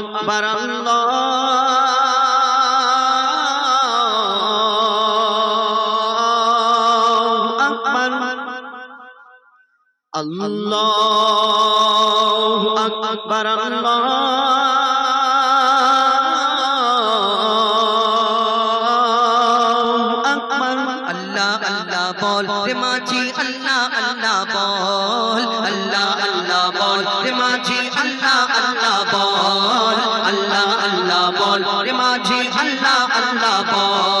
আকবার আল্লাহু আকবার আল্লাহু আকবার আল্লাহু আকবার আল্লাহ আল্লাহ বল রে মাঝি আল্লাহ আল্লাহ বল আল্লাহ আল্লাহ বল রে মাঝি আল্লাহ আল্লাহ বল আল্লাহ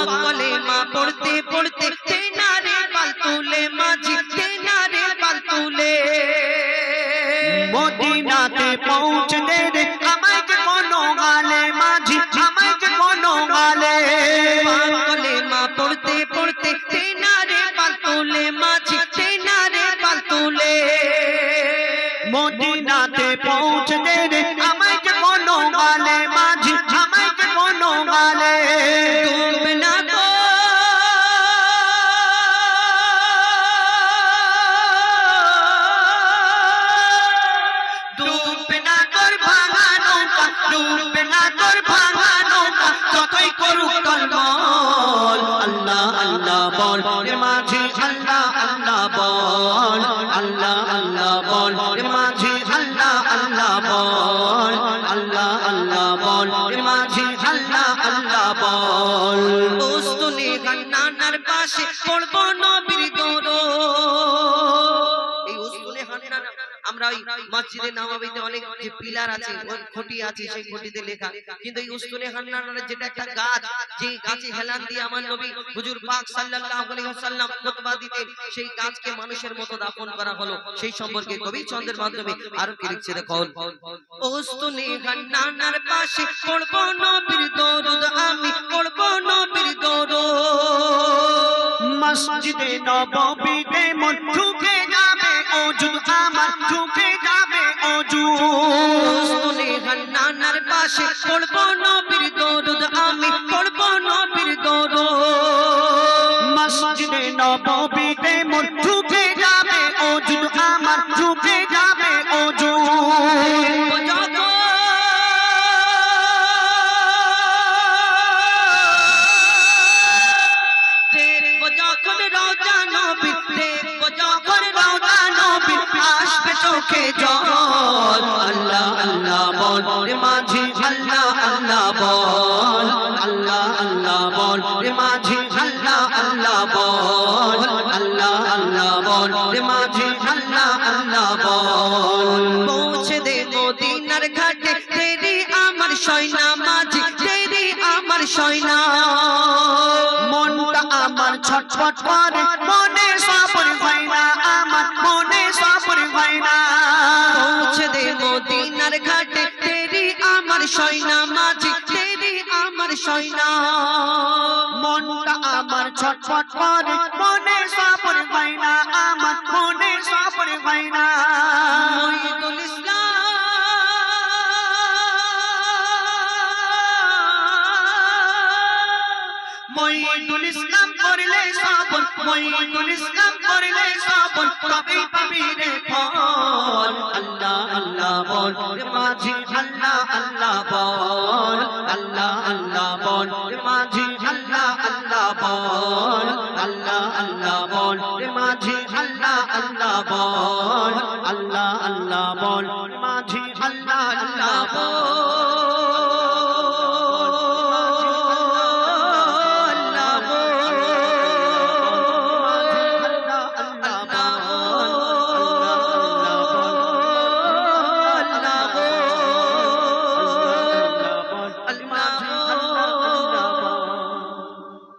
magic. ডুববে না তোর ভাঙা নৌকা, যতই করুক টলমল আল্লাহ আল্লাহ বল রে মাঝি, আল্লাহ আল্লাহ বল। আল্লাহ আল্লাহ বল রে মাঝি, আল্লাহ আল্লাহ বল। আল্লাহ আল্লাহ বল রে মাঝি, আল্লাহ আল্লাহ বল। ওস্তুনে হান্নানার পাশে পড়ব নবীর দৌড় আমরা ওই মসজিদে নববীতে অনেক যে পিলার আছে খুঁটি আছে, সেই খুঁটিতে লেখা। কিন্তু এই উস্তুনে হান্নানার যেটা একটা গাছ যে গাছে হেলান দিয়ে আমার নবী হুজুর পাক সাল্লাল্লাহু আলাইহি ওয়াসাল্লাম খুতবা দিতেন, সেই গাছকে মানুষের মতো দাফন করা হলো। সেই সম্পর্কে কবি চন্দ্রের মাধ্যমে আরও কি লিখছে দেখো ওস্তুনে হান্নানার পাশে পড়ব নবীর দরুদ, আমি পড়ব নবীর দরুদ। মসজিদে নববীতে মন পাশে পড়ব নবীর দরুদ আমি পড়ব নবীর দরুদ। মসজিদে নববীতে মন চোখে জল। আল্লাহ আল্লাহ বল। রে মাঝি, আল্লাহ আল্লাহ বল। আল্লাহ আল্লাহ বল। রে মাঝি, আল্লাহ আল্লাহ বল। আল্লাহ আল্লাহ বল। রে মাঝি, আল্লাহ আল্লাহ বল। পৌঁছে দে মদিনার ঘাটে। তেরি আমার সয়না মাঝি, তেরি আমার সয়না। মনটা আমার ছটফট করে। মনে সবর হয় না আমার। আমার সয়না মাঝি তেরি, আমার সয়না মনটা আমার ছটফট করে, মনে সবর হয় না, আমার মনে সবর হয় না। মঈদুল ইসলাম। করলে সবর মঈদুল ইসলাম করলে সবর তবে পাবি রে আল্লাহ বল, আল্লাহ আল্লাহ বল মাঝি, আল্লাহ আল্লাহ বল, আল্লাহ আল্লাহ বল মাঝি, আল্লাহ আল্লাহ বাড়াবো